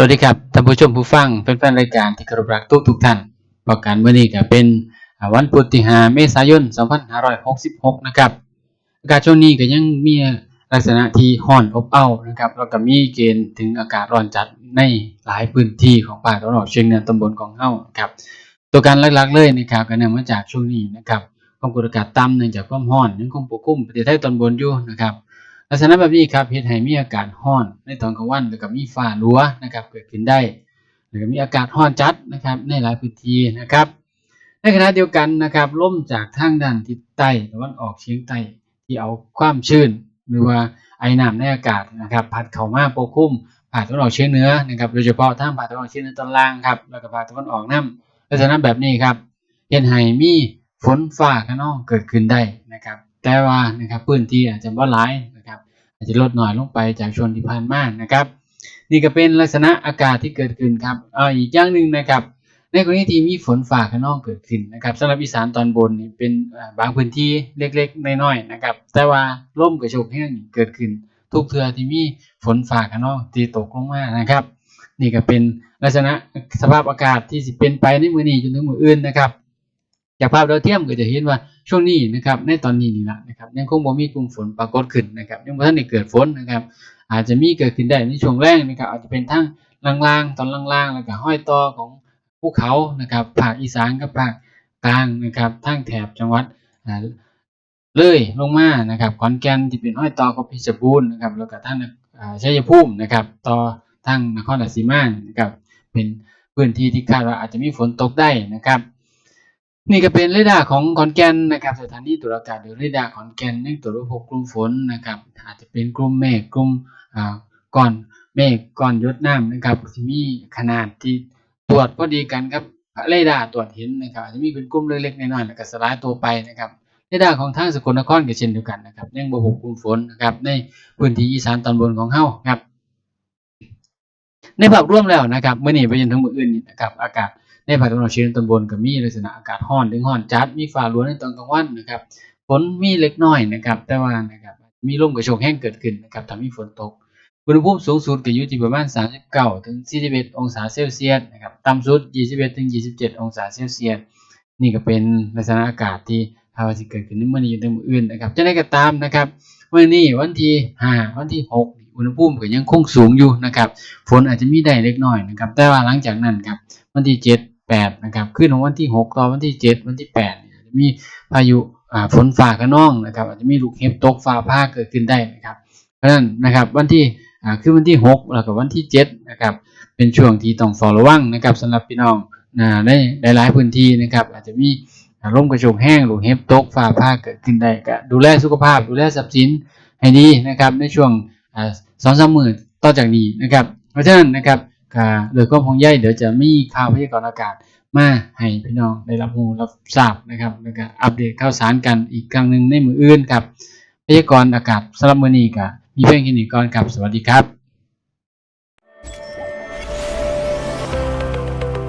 สวัสดีครับท่านผู้ชมผู้ฟังแฟนๆรายการที่เคารพรักทุกทุกท่านประการมื้อนี้ก็เป็นวันพุธที่5เมษายน 2566 นะครับอากาศช่วงนี้ก็ยังมีลักษณะที่ร้อนอบอ้าวนะครับแล้วก็มีเกณฑ์ถึงอากาศร้อนจัดในหลายพื้นที่ของภาตะวันออกเฉียงเหนือตำบลของเฮานะครับตัวการหลักๆเลยนะครับก็เนื่องมาจากช่วงนี้นะครับความกดอากาศต่ำเนื่องจากความร้อนยังคงปกคลุมประเทศไทยตอนบนอยู่นะครับ ลักษณะแบบนี้ครับเฮ็ดให้มีอากาศร้อนในตอนกลางวันแล้วก็มีฟ้าหลัวนะครับเกิดขึ้นได้แล้วก็มีอากาศร้อนจัดนะครับในหลายพื้นที่นะครับ ในขณะเดียวกันนะครับลมจากทางด้านทิศใต้ตะวันออกเฉียงใต้ที่เอาความชื้น หรือว่าไอน้ำในอากาศนะครับพัดเข้ามาปกคลุมภาคตะวันออกเฉียงเหนือนะครับโดยเฉพาะทางภาคตะวันออกเฉียงเหนือตอนล่างครับแล้วก็ภาคตะวันออกนํลักษณะแบบนี้ครับเฮ็ดให้มีฝนฟ้าคะนองเกิดขึ้นได้นะครับ แต่ว่านะครับพื้นที่อาจจะบ่หลาย จจะลดน้อยลงไปจากช่วงที่ผ่านมานะครับ นี่ก็เป็นลักษณะอากาศที่เกิดขึ้นครับเอออีกอย่างหนึ่งนะครับ ในกรณีที่มีฝนฟ้าคะนองเกิดขึ้นนะครับสำหรับอีสานตอนบนนี่เป็นบางพื้นที่เล็กๆน้อยๆนะครับ แต่ว่าลมกระโชกแห้งเกิดขึ้น ทุกเทือที่มีฝนฟ้าคะนองที่ตกลงมานะครับ นี่ก็เป็นลักษณะสภาพอากาศที่สิเป็นไปในมือนี้จนถึงมืออื่นนะครับ จากภาพดาวเทียมก็จะเห็นว่าช่วงนี้นะครับในตอนนี้นี่ละนะครับยังคงบ่มีกลุ่มฝนปรากฏขึ้นนะครับยังบ่ทันได้เกิดฝนนะครับ อาจจะมีเกิดขึ้นได้ในช่วงแรกนะครับอาจจะเป็นทางล่างๆตอนล่างๆแล้วก็ห้อยต่อของภูเขานะครับภาคอีสานกับภาคกลางนะครับทางแถบจังหวัดเลยลงมานะครับขอนแก่นที่เป็นห้อยต่อกับเพชรบูรณ์นะครับแล้วก็ทางชัยภูมินะครับต่อทางนครราชสีมานะครับเป็นพื้นที่ที่คาดว่าอาจจะมีฝนตกได้นะครับ นี่ก็เป็นเรดาร์ของขอนแก่นนะครับสถานีตรวจอากาศหรือเรดาร์ขอนแก่นยังตรวจพบกลุ่มฝนนะครับอาจจะเป็นกลุ่มเมฆกลุ่มอ่าก้อนเมฆก้อนยดน้ำนะครับที่มีขนาดที่ตรวจพอดีกันครับเรดาร์ตรวจเห็นนะครับอาจจะมีเป็นกลุ่มเล็กๆน้อยๆแล้วก็สลายตัวไปนะครับเรดาร์ของทางสกลนครก็เช่นเดียวกันนะครับยังบ่พบกลุ่มฝนนะครับในพื้นที่อีสานตอนบนของเฮาครับในภาพรวมแล้วนะครับเมื่อนี้ไปจนถึงมื้ออื่นนะครับอากาศ ในภาคตะวันออกเฉียงตอนบนก็มีลักษณะอากาศร้อนถึงร้อนจัดมีฟ้าหลวนในตอนกลางวันนะครับฝนมีเล็กน้อยนะครับ แต่ว่านะครับมีลมกระโชกแห้งเกิดขึ้นนะครับทำให้ฝนตกอุณหภูมิสูงสุดก็อยู่ที่ประมาณ 39ถึง41 องศาเซลเซียสนะครับต่ำสุด 21ถึง27 องศาเซลเซียสนี่ก็เป็นลักษณะอากาศที่ภาวะที่เกิดขึ้นในมื้อนี้อยู่ในมืออื่นนะครับจะได้ก็ตามนะครับเมื้อนี้วันที่5วันที่ 6 อุณหภูมิก็ยังคงสูงอยู่นะครับ ฝนอาจจะมีได้เล็กน้อยนะครับ แต่ว่าหลังจากนั้นครับวันที่ 7 8นะครับขึ้นของวันที่ 6 ต่อวันที่ 7 วันที่8เนี่ยจะมีพายุฝนฟ้าคะนองนะครับอาจจะมีลูกเห็บตกฟ้าผ่าเกิดขึ้นได้นะครับเพราะฉะนั้นนะครับวันที่อ่าคือวันที่ 6 แล้วก็วันที่7นะครับเป็นช่วงที่ต้องเฝ้าระวังนะครับสำหรับพี่น้องในหลายๆพื้นที่นะครับอาจจะมีอ่าลมกระโชกแห้งลูกเห็บตกฟ้าผ่าเกิดขึ้นได้ก็ดูแลสุขภาพดูแลทรัพย์สินให้ดีนะครับในช่วงสองสามหมื่นต่อจากนี้นะครับ เพราะฉะนั้นนะครับ ก็โดยความห่วงใยเดี๋ยวจะมีข่าวพยากรณ์อากาศมาให้พี่น้องได้รับรู้รับทราบนะครับแล้วก็อัปเดตข่าวสารกันอีกครั้งหนึ่งในมืออื่นครับพยากรณ์อากาศสำหรับมื้อนี้ก็มีเพียงแค่นี้ก่อนครับสวัสดีครับ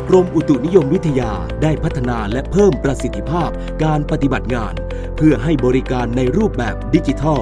กรมอุตุนิยมวิทยาได้พัฒนาและเพิ่มประสิทธิภาพการปฏิบัติงาน เพื่อให้บริการในรูปแบบดิจิทัล